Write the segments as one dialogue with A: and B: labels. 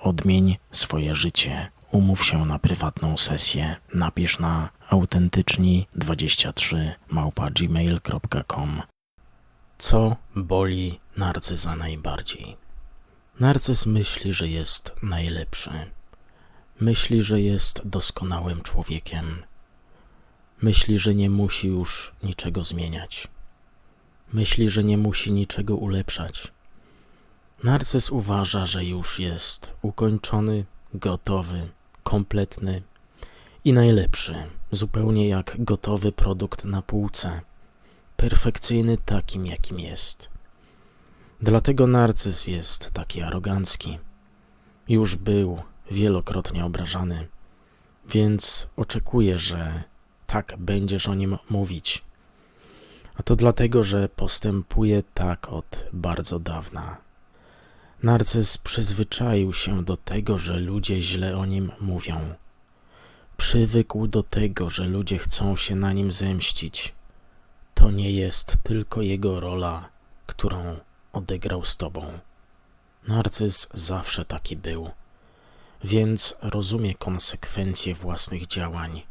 A: Odmień swoje życie. Umów się na prywatną sesję. Napisz na autentyczni23 małpa gmail.com Co boli narcyza najbardziej? Narcyz myśli, że jest najlepszy. Myśli, że jest doskonałym człowiekiem. Myśli, że nie musi już niczego zmieniać. Myśli, że nie musi niczego ulepszać. Narcyz uważa, że już jest ukończony, gotowy, kompletny i najlepszy, zupełnie jak gotowy produkt na półce, perfekcyjny takim, jakim jest. Dlatego narcyz jest taki arogancki. Już był wielokrotnie obrażany, więc oczekuje, że tak będziesz o nim mówić. A to dlatego, że postępuje tak od bardzo dawna. Narcyz przyzwyczaił się do tego, że ludzie źle o nim mówią. Przywykł do tego, że ludzie chcą się na nim zemścić. To nie jest tylko jego rola, którą odegrał z tobą. Narcyz zawsze taki był, więc rozumie konsekwencje własnych działań,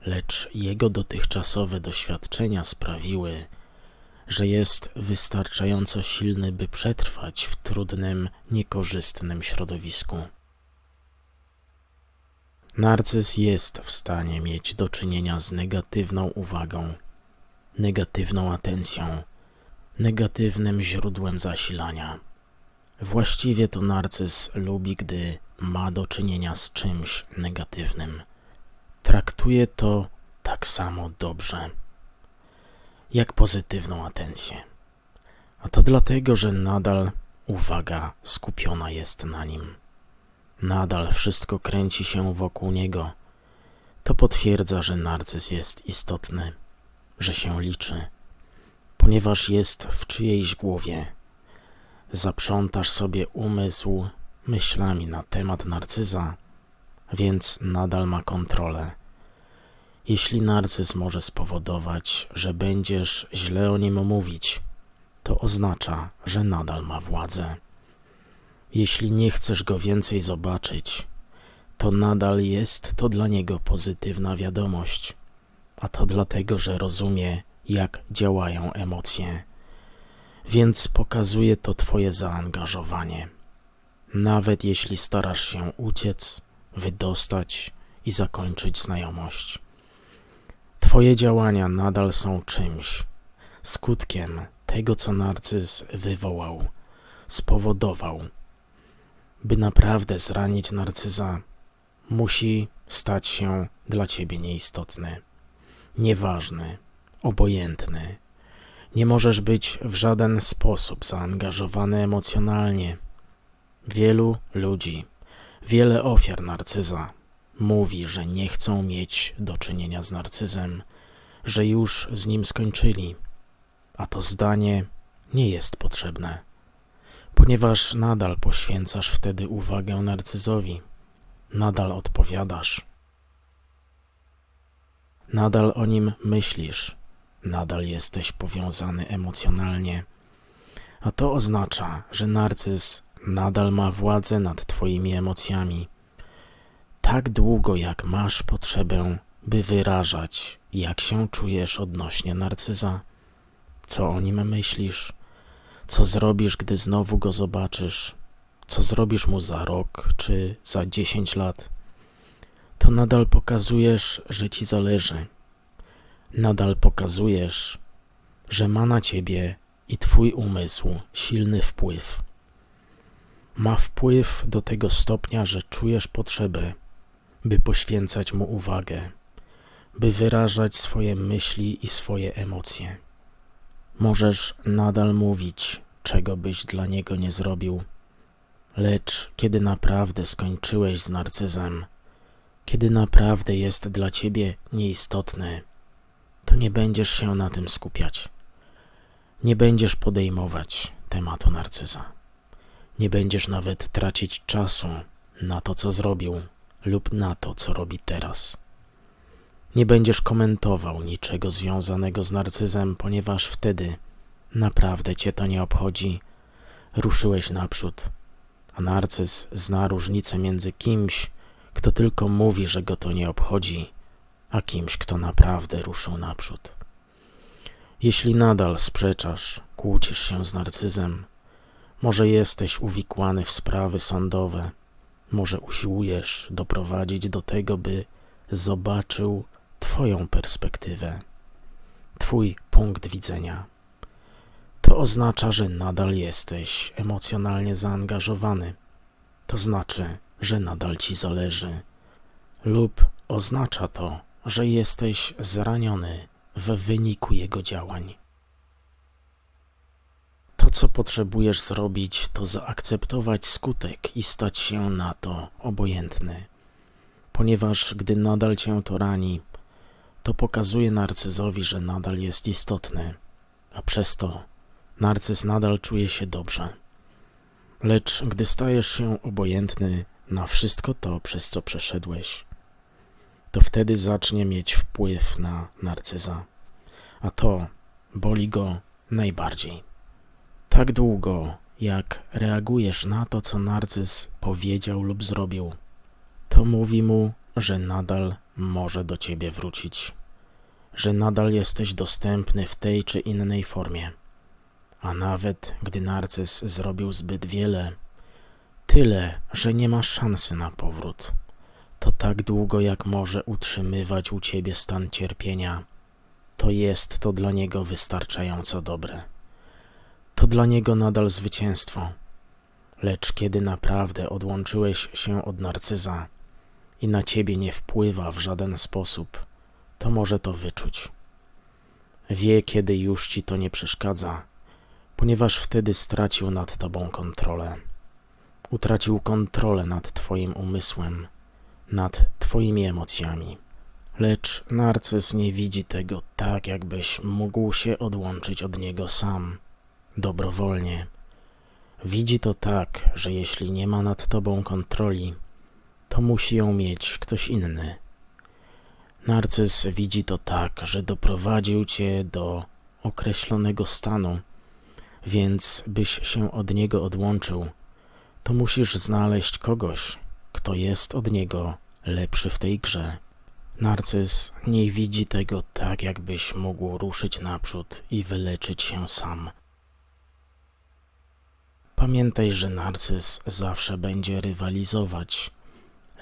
A: lecz jego dotychczasowe doświadczenia sprawiły, że jest wystarczająco silny, by przetrwać w trudnym, niekorzystnym środowisku. Narcyz jest w stanie mieć do czynienia z negatywną uwagą, negatywną atencją, negatywnym źródłem zasilania. Właściwie to narcyz lubi, gdy ma do czynienia z czymś negatywnym. Traktuje to tak samo dobrze jak pozytywną atencję. A to dlatego, że nadal uwaga skupiona jest na nim. Nadal wszystko kręci się wokół niego. To potwierdza, że narcyz jest istotny, że się liczy, ponieważ jest w czyjejś głowie. Zaprzątasz sobie umysł myślami na temat narcyza, więc nadal ma kontrolę jeśli narcyz może spowodować, że będziesz źle o nim mówić, to oznacza, że nadal ma władzę. Jeśli nie chcesz go więcej zobaczyć, to nadal jest to dla niego pozytywna wiadomość, a to dlatego, że rozumie, jak działają emocje, więc pokazuje to Twoje zaangażowanie. Nawet jeśli starasz się uciec, wydostać i zakończyć znajomość. Twoje działania nadal są czymś, skutkiem tego, co narcyz wywołał, spowodował. By naprawdę zranić narcyza, musi stać się dla ciebie nieistotny, nieważny, obojętny. Nie możesz być w żaden sposób zaangażowany emocjonalnie. Wielu ludzi, wiele ofiar narcyza Mówi, że nie chcą mieć do czynienia z narcyzem, że już z nim skończyli, a to zdanie nie jest potrzebne, ponieważ nadal poświęcasz wtedy uwagę narcyzowi, nadal odpowiadasz, nadal o nim myślisz, nadal jesteś powiązany emocjonalnie, a to oznacza, że narcyz nadal ma władzę nad Twoimi emocjami tak długo, jak masz potrzebę, by wyrażać, jak się czujesz odnośnie narcyza, co o nim myślisz, co zrobisz, gdy znowu go zobaczysz, co zrobisz mu za rok czy za dziesięć lat, to nadal pokazujesz, że ci zależy. Nadal pokazujesz, że ma na ciebie i twój umysł silny wpływ. Ma wpływ do tego stopnia, że czujesz potrzebę by poświęcać mu uwagę, by wyrażać swoje myśli i swoje emocje. Możesz nadal mówić, czego byś dla niego nie zrobił, Lecz kiedy naprawdę skończyłeś z narcyzem, kiedy naprawdę jest dla ciebie nieistotny, to nie będziesz się na tym skupiać. Nie będziesz podejmować tematu narcyza. Nie będziesz nawet tracić czasu na to, co zrobił, lub na to, co robi teraz. Nie będziesz komentował niczego związanego z narcyzem, ponieważ wtedy naprawdę cię to nie obchodzi. Ruszyłeś naprzód, a narcyz zna różnicę między kimś, kto tylko mówi, że go to nie obchodzi, a kimś, kto naprawdę ruszył naprzód. Jeśli nadal sprzeczasz, kłócisz się z narcyzem, może jesteś uwikłany w sprawy sądowe, może usiłujesz doprowadzić do tego, by zobaczył Twoją perspektywę, Twój punkt widzenia. To oznacza, że nadal jesteś emocjonalnie zaangażowany. To znaczy, że nadal ci zależy, lub oznacza to, że jesteś zraniony w wyniku jego działań. Potrzebujesz zrobić, to zaakceptować skutek i stać się na to obojętny, ponieważ gdy nadal cię to rani, to pokazuje narcyzowi, że nadal jest istotny, a przez to narcyz nadal czuje się dobrze. Lecz gdy stajesz się obojętny na wszystko to, przez co przeszedłeś, to wtedy zacznie mieć wpływ na narcyza, a to boli go najbardziej. Tak długo, jak reagujesz na to, co narcyz powiedział lub zrobił, to mówi mu, że nadal może do ciebie wrócić, że nadal jesteś dostępny w tej czy innej formie. A nawet gdy narcyz zrobił zbyt wiele, tyle, że nie ma szansy na powrót, to tak długo jak może utrzymywać u ciebie stan cierpienia, to jest to dla niego wystarczająco dobre. To dla niego nadal zwycięstwo. Lecz kiedy naprawdę odłączyłeś się od narcyza, i na ciebie nie wpływa w żaden sposób, to może to wyczuć. Wie, kiedy już ci to nie przeszkadza, ponieważ wtedy stracił nad tobą kontrolę. Utracił kontrolę nad twoim umysłem, nad twoimi emocjami. Lecz narcyz nie widzi tego tak, jakbyś mógł się odłączyć od niego sam, dobrowolnie. Widzi to tak, że jeśli nie ma nad tobą kontroli, to musi ją mieć ktoś inny. Narcyz widzi to tak, że doprowadził cię do określonego stanu, więc byś się od niego odłączył, to musisz znaleźć kogoś, kto jest od niego lepszy w tej grze. Narcyz nie widzi tego tak, jakbyś mógł ruszyć naprzód i wyleczyć się sam. Pamiętaj, że narcyz zawsze będzie rywalizować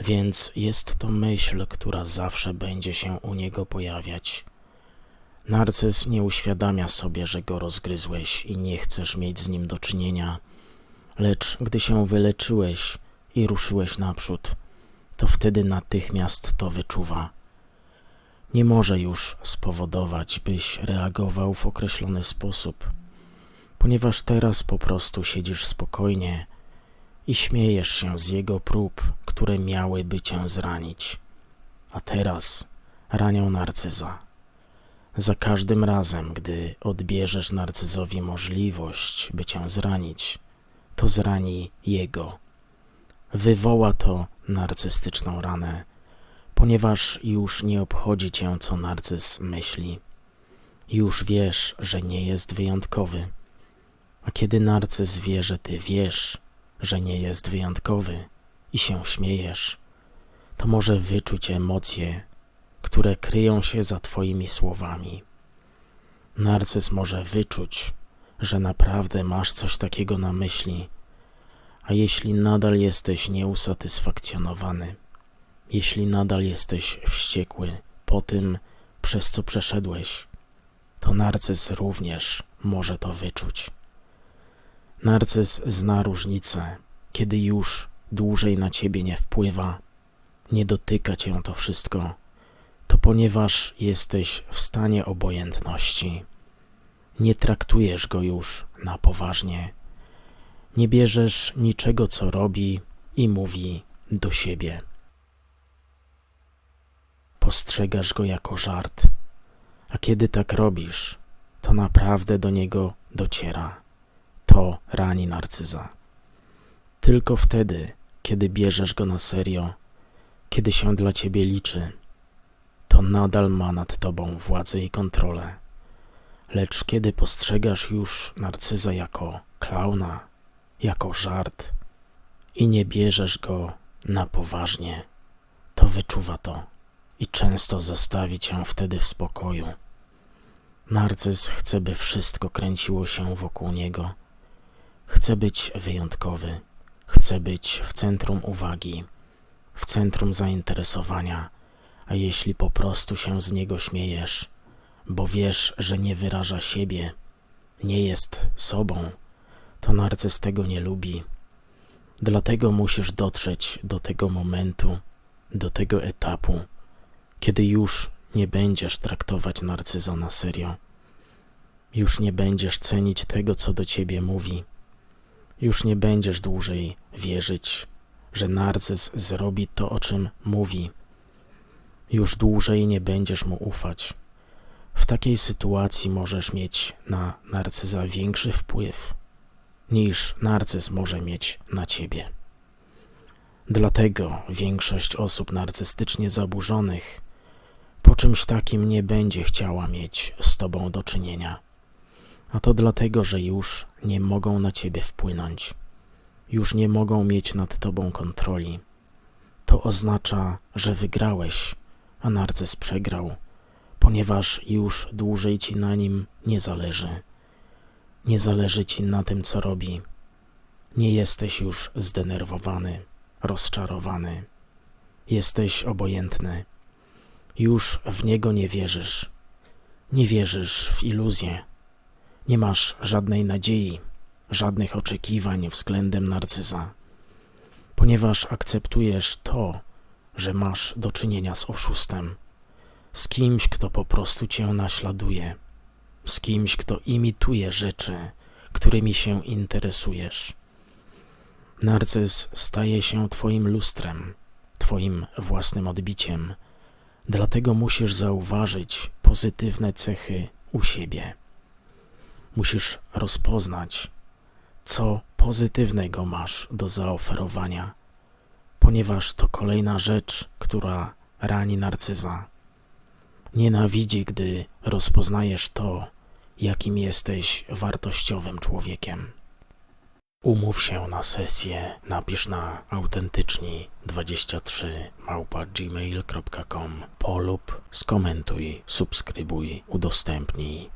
A: więc jest to myśl, która zawsze będzie się u niego pojawiać. Narcyz nie uświadamia sobie, że go rozgryzłeś i nie chcesz mieć z nim do czynienia, lecz gdy się wyleczyłeś i ruszyłeś naprzód, to wtedy natychmiast to wyczuwa. Nie może już spowodować, byś reagował w określony sposób, ponieważ teraz po prostu siedzisz spokojnie i śmiejesz się z jego prób, które miałyby cię zranić. A teraz ranią narcyza. Za każdym razem, gdy odbierzesz narcyzowi możliwość, by cię zranić, to zrani jego. Wywoła to narcystyczną ranę, ponieważ już nie obchodzi cię, co narcyz myśli. Już wiesz, że nie jest wyjątkowy. A kiedy narcyz wie, że ty wiesz, że nie jest wyjątkowy i się śmiejesz, to może wyczuć emocje, które kryją się za Twoimi słowami. Narcyz może wyczuć, że naprawdę masz coś takiego na myśli, a jeśli nadal jesteś nieusatysfakcjonowany, jeśli nadal jesteś wściekły po tym, przez co przeszedłeś, to narcyz również może to wyczuć. Narcyz zna różnicę, kiedy już dłużej na ciebie nie wpływa, nie dotyka cię to wszystko, to ponieważ jesteś w stanie obojętności. Nie traktujesz go już na poważnie. Nie bierzesz niczego, co robi i mówi do siebie. Postrzegasz go jako żart, a kiedy tak robisz, to naprawdę do niego dociera. To rani narcyza. Tylko wtedy, kiedy bierzesz go na serio, kiedy się dla ciebie liczy, to nadal ma nad tobą władzę i kontrolę. Lecz kiedy postrzegasz już narcyza jako klauna, jako żart i nie bierzesz go na poważnie, to wyczuwa to i często zostawi cię wtedy w spokoju. Narcyz chce, by wszystko kręciło się wokół niego. Chce być wyjątkowy, chce być w centrum uwagi, w centrum zainteresowania, a jeśli po prostu się z niego śmiejesz, bo wiesz, że nie wyraża siebie, nie jest sobą, to narcyz tego nie lubi. Dlatego musisz dotrzeć do tego momentu, do tego etapu, kiedy już nie będziesz traktować narcyza na serio. Już nie będziesz cenić tego, co do ciebie mówi. Już nie będziesz dłużej wierzyć, że narcyz zrobi to, o czym mówi. Już dłużej nie będziesz mu ufać. W takiej sytuacji możesz mieć na narcyza większy wpływ niż narcyz może mieć na ciebie. Dlatego większość osób narcystycznie zaburzonych po czymś takim nie będzie chciała mieć z tobą do czynienia. A to dlatego, że już nie mogą na ciebie wpłynąć, już nie mogą mieć nad tobą kontroli. To oznacza, że wygrałeś, a narcyz przegrał, ponieważ już dłużej ci na nim nie zależy. Nie zależy ci na tym, co robi. Nie jesteś już zdenerwowany, rozczarowany. Jesteś obojętny. Już w niego nie wierzysz. Nie wierzysz w iluzję. Nie masz żadnej nadziei, żadnych oczekiwań względem narcyza, ponieważ akceptujesz to, że masz do czynienia z oszustem, z kimś, kto po prostu cię naśladuje, z kimś, kto imituje rzeczy, którymi się interesujesz. Narcyz staje się twoim lustrem, twoim własnym odbiciem, dlatego musisz zauważyć pozytywne cechy u siebie. Musisz rozpoznać, co pozytywnego masz do zaoferowania, ponieważ to kolejna rzecz, która rani narcyza. Nienawidzi, gdy rozpoznajesz to, jakim jesteś wartościowym człowiekiem. Umów się na sesję, napisz na autentyczni23 małpa gmail.com polub, skomentuj, subskrybuj, udostępnij.